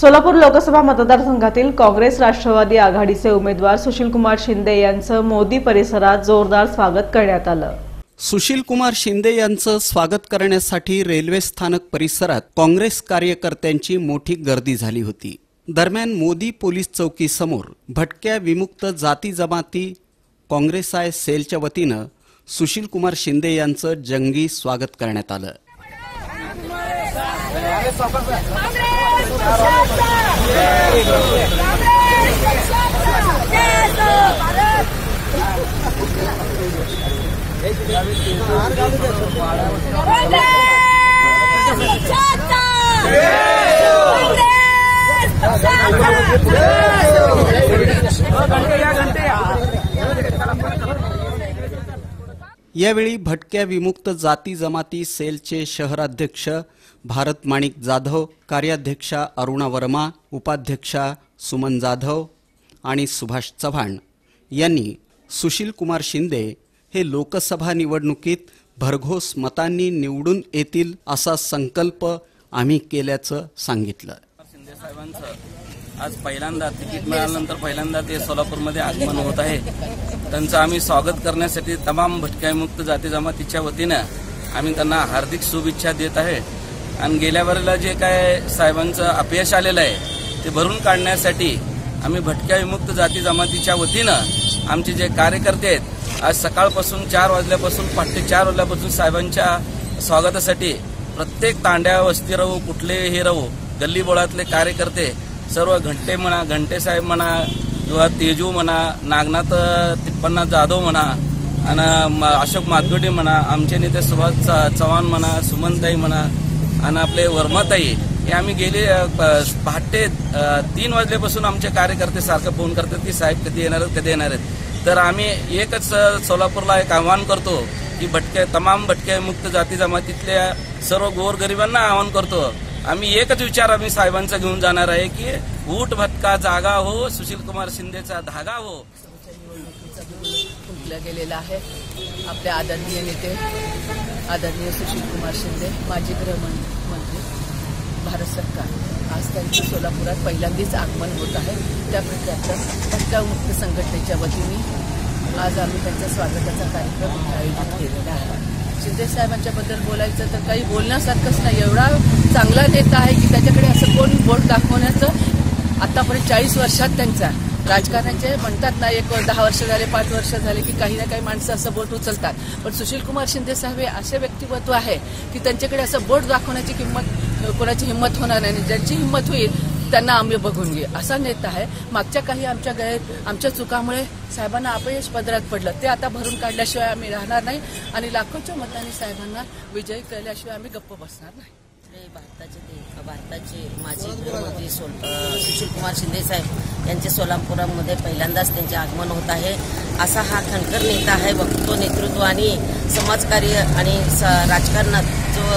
सोलापूर लोकसभा मतदारसंघातील काँग्रेस राष्ट्रवादी आघाडीचे उमेदवार सुशीलकुमार शिंदे यांचं मोदी परिसरात जोरदार स्वागत करण्यात आलं. सुशील कुमार शिंदे यांचं स्वागत करण्यासाठी रेल्वे स्थानक परिसरात काँग्रेस कार्यकर्त्यांची मोठी गर्दी झाली होती. दरम्यान मोदी पोलीस चौकीसमोर भटक्या विमुक्त जाती जमाती काँग्रेस आय सेलच्या वतीनं सुशील कुमार शिंदे यांचं जंगी स्वागत करण्यात आलं. Yes! यावेळी भटक्या विमुक्त जाती जमाती सेलचे शहराध्यक्ष भारत माणिक जाधव कार्याध्यक्षा अरुणा वर्मा उपाध्यक्षा सुमन जाधव आणि सुभाष चव्हाण यांनी सुशील कुमार शिंदे हे लोकसभा निवडणुकीत भरघोस मतांनी निवडून येतील असा संकल्प आम्ही केल्याचं सांगितलं. शिंदे साहेबांचं आज पहिल्यांदा तिकीट मिळाल्यानंतर पहिल्यांदा ते सोलापूरमध्ये आगमन होत आहे. त्यांचं आम्ही स्वागत करण्यासाठी तमाम भटक्यामुक्त जाती जमातीच्या वतीनं आम्ही त्यांना हार्दिक शुभेच्छा देत आहे. आणि गेल्या वेळेला जे काय साहेबांचं अपयश आलेलं आहे ते भरून काढण्यासाठी आम्ही भटक्या विमुक्त जाती जमातीच्या वतीनं आमचे जे कार्यकर्ते आहेत आज सकाळपासून चार वाजल्यापासून पहाटे चार वाजल्यापासून साहेबांच्या स्वागतासाठी प्रत्येक तांड्या वस्ती राहू कुठलेही राहू गल्लीबोळातले कार्यकर्ते सर्व घंटे म्हणा घंटेसाहेब म्हणा किंवा तेजू म्हणा नागनाथ तिप्पन्ना जाधव म्हणा आणि म- अशोक मातगुडे म्हणा आमचे नेते सुभाष च- चव्हाण म्हणा सुमनताई म्हणा आणि आपले वर्माताई हे आम्ही गेले प- पहाटे तीन वाजल्यापासून आमचे कार्यकर्ते सारखं फोन करतात की साहेब कधी येणार आहेत कधी येणार आहेत. तर आम्ही एकच सोलापूरला एक आव्हान करतो की भटक्या तमाम भटक्या मुक्त जाती जमातीतल्या सर्व गोरगरिबांना आवाहन करतो. आम्ही एकच विचार आम्ही साहेबांचा घेऊन जाणार आहे की ऊट भटका जागा हो सुशील कुमार शिंदेचा धागा हो. फुंकला गेलेला आहे. आपले आदरणीय नेते आदरणीय सुशील कुमार शिंदे माजी गृहमंत्री भारत सरकार. आज त्यांचं सोलापुरात पहिल्यांदाच आगमन होत आहे. त्या प्रकारच्या भटकामुक्त संघटनेच्या वतीने आज आम्ही त्यांच्या स्वागताचा कार्यक्रम आयोजित केलेला आहे. शिंदे साहेबांच्याबद्दल बोलायचं तर काही बोलण्यासारखंच नाही. एवढा चांगला नेता आहे की त्याच्याकडे असं कोण बोट दाखवण्याचं आतापर्यंत चाळीस वर्षात त्यांचा राजकारणाचे म्हणतात ना एक दहा वर्ष झाले पाच वर्ष झाले की काही ना काही माणसं असं बोट उचलतात. पण सुशील कुमार शिंदे साहेब हे असे व्यक्तिमत्व आहे की त्यांच्याकडे असं बोट दाखवण्याची किंमत कोणाची हिंमत होणार नाही. ज्यांची हिंमत होईल त्यांना आम्ही बघून घे असा नेता आहे. मागच्या काही आमच्या गैर आमच्या चुकामुळे साहेबांना अपयश पदरात पडलं. ते आता भरून काढल्याशिवाय आम्ही राहणार नाही आणि लाखोच्या मतांनी साहेबांना विजयी केल्याशिवाय आम्ही गप्प बसणार नाही. भारताचे ते भारताचे माजी गृहमंत्री सोल अ, सुशीलकुमार शिंदे साहेब यांचे सोलापुरामध्ये पहिल्यांदाच त्यांचे आगमन होत आहे. असा हा खणकर नेता आहे वक्तृत्व नेतृत्व आणि समाजकार्य आणि स- राजकारणात जो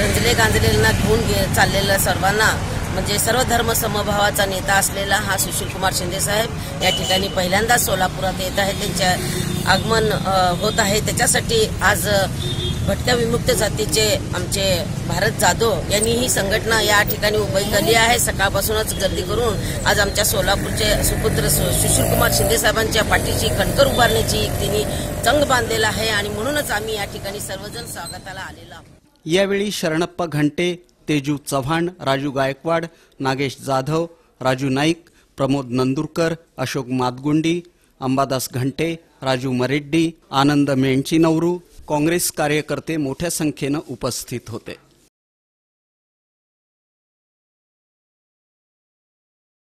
रंजले गांजलेला घेऊन गे चाललेला सर्वांना म्हणजे सर्व धर्म समभावाचा नेता असलेला हा सुशीलकुमार शिंदे साहेब या ठिकाणी पहिल्यांदाच सोलापुरात येत आहे त्यांच्या आगमन होत आहे. त्याच्यासाठी आज भटक्या विमुक्त जातीचे आमचे भारत जाधव यांनी ही संघटना या ठिकाणी उभी केली आहे. सकाळपासूनच गर्दी करून आज आमच्या सोलापूरचे सुपुत्र सु- सुशीलकुमार शिंदे साहेबांच्या पाठीची कणकर उभारण्याची तिने चंग बांधलेला आहे आणि म्हणूनच आम्ही या ठिकाणी सर्वजण स्वागताला आलेलो आहोत. यावेळी शरणप्पा घंटे तेजू चव्हाण राजू गायकवाड नागेश जाधव राजू नाईक प्रमोद नंदुरकर अशोक मातगुंडी अंबादास घंटे राजू मरेड्डी आनंद मेंचीनवरू काँग्रेस कार्यकर्ते मोठ्या संख्येनं उपस्थित होते.